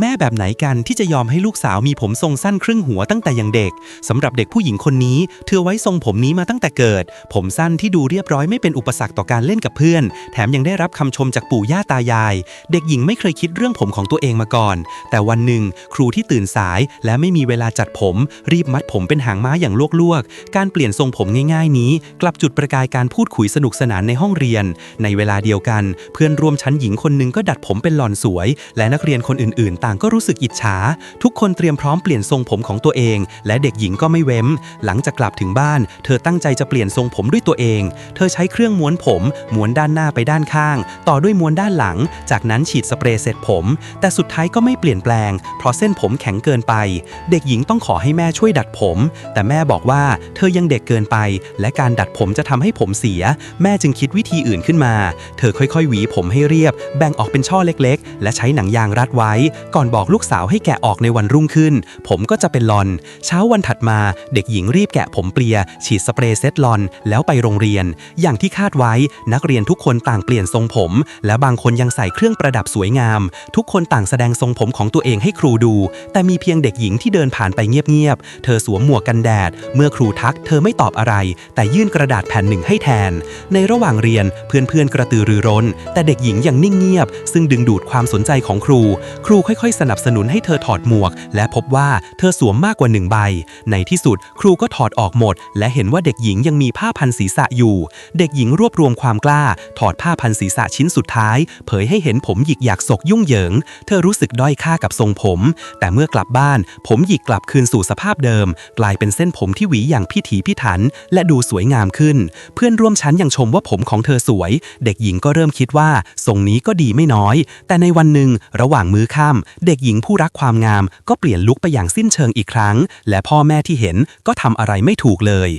แม่แบบไหนกันที่จะยอมให้ลูกสาวมีผมทรงสั้นครึ่งหัวตั้งแต่ยังเด็กสำหรับเด็กผู้หญิงคนนี้ เธอไว้ทรงผมนี้มาตั้งแต่เกิด ผมสั้นที่ดูเรียบร้อยไม่เป็นอุปสรรคต่อการเล่นกับเพื่อน แถมยังได้รับคำชมจากปู่ย่าตายาย เด็กหญิงไม่เคยคิดเรื่องผมของตัวเองมาก่อน แต่วันหนึ่ง ครูที่ตื่นสายและไม่มีเวลาจัดผม รีบมัดผมเป็นหางม้าอย่างลวกๆ การเปลี่ยนทรงผมง่าย ๆ นี้ กลับจุดประกายการพูดคุยสนุกสนานในห้องเรียน ในเวลาเดียวกัน เพื่อนร่วมชั้นหญิงคนหนึ่งก็ดัดผมเป็นหล่อนสวย และนักเรียนคนอื่นๆต่างก็รู้สึกอิจฉา ทุกคนเตรียมพร้อมเปลี่ยนทรงผมของตัวเอง และเด็กหญิงก็ไม่เว้นหลังจากกลับถึงบ้าน เธอตั้งใจจะเปลี่ยนทรงผมด้วยตัวเอง เธอใช้เครื่องม้วนผมม้วนด้านหน้าไปด้านข้าง ต่อด้วยม้วนด้านหลัง จากนั้นฉีดสเปรย์เสร็จผม แต่สุดท้ายก็ไม่เปลี่ยนแปลง เพราะเส้นผมแข็งเกินไป เด็กหญิงต้องขอให้แม่ช่วยดัดผม แต่แม่บอกว่าเธอยังเด็กเกินไป และการดัดผมจะทำให้ผมเสีย แม่จึงคิดวิธีอื่นขึ้นมา เธอค่อยๆ หวีผมให้เรียบ แบ่งออกเป็นช่อเล็ก ๆ และใช้หนังยางรัดไว้ก่อนบอกลูกสาวให้แกะออกในวันรุ่งขึ้น ผมก็จะเป็นลอน เช้าวันถัดมาเด็กหญิงรีบแกะผมเปลีย ฉีดสเปรย์เซตลอน แล้วไปโรงเรียน อย่างที่คาดไว้นักเรียนทุกคนต่างเปลี่ยนทรงผม และบางคนยังใส่เครื่องประดับสวยงาม ทุกคนต่างแสดงทรงผมของตัวเองให้ครูดู แต่มีเพียงเด็กหญิงที่เดินผ่านไปเงียบๆเธอสวมหมวกกันแดด เมื่อครูทัก เธอไม่ตอบอะไร แต่ยื่นกระดาษแผ่นหนึ่งให้แทน ในระหว่างเรียนเพื่อนๆกระตือรือร้น แต่เด็กหญิงยังนิ่งเงียบ ซึ่งดึงดูดความสนใจของครู ครูค่อยๆสนับสนุนให้เธอถอดหมวก และพบว่าเธอสวมมากกว่าหนึ่งใบ ในที่สุดครูก็ถอดออกหมด และเห็นว่าเด็กหญิงยังมีผ้าพันศีรษะอยู่ เด็กหญิงรวบรวมความกล้า ถอดผ้าพันศีรษะชิ้นสุดท้าย เผยให้เห็นผมหยิกหยักศกยุ่งเหยิง เธอรู้สึกด้อยค่ากับทรงผม แต่เมื่อกลับบ้าน ผมหยิกกลับคืนสู่สภาพเดิม กลายเป็นเส้นผมที่หวีอย่างพิถีพิถัน และดูสวยงามขึ้น เพื่อนร่วมชั้นยังชมว่าผมของเธอสวย เด็กหญิงก็เริ่มคิดว่าทรงนี้ก็ดีไม่น้อย แต่ในวันหนึ่งระหว่างมื้อค่ำเด็กหญิงผู้รักความงามก็เปลี่ยนลุกไปอย่างสิ้นเชิงอีกครั้ง และพ่อแม่ที่เห็นก็ทำอะไรไม่ถูกเลย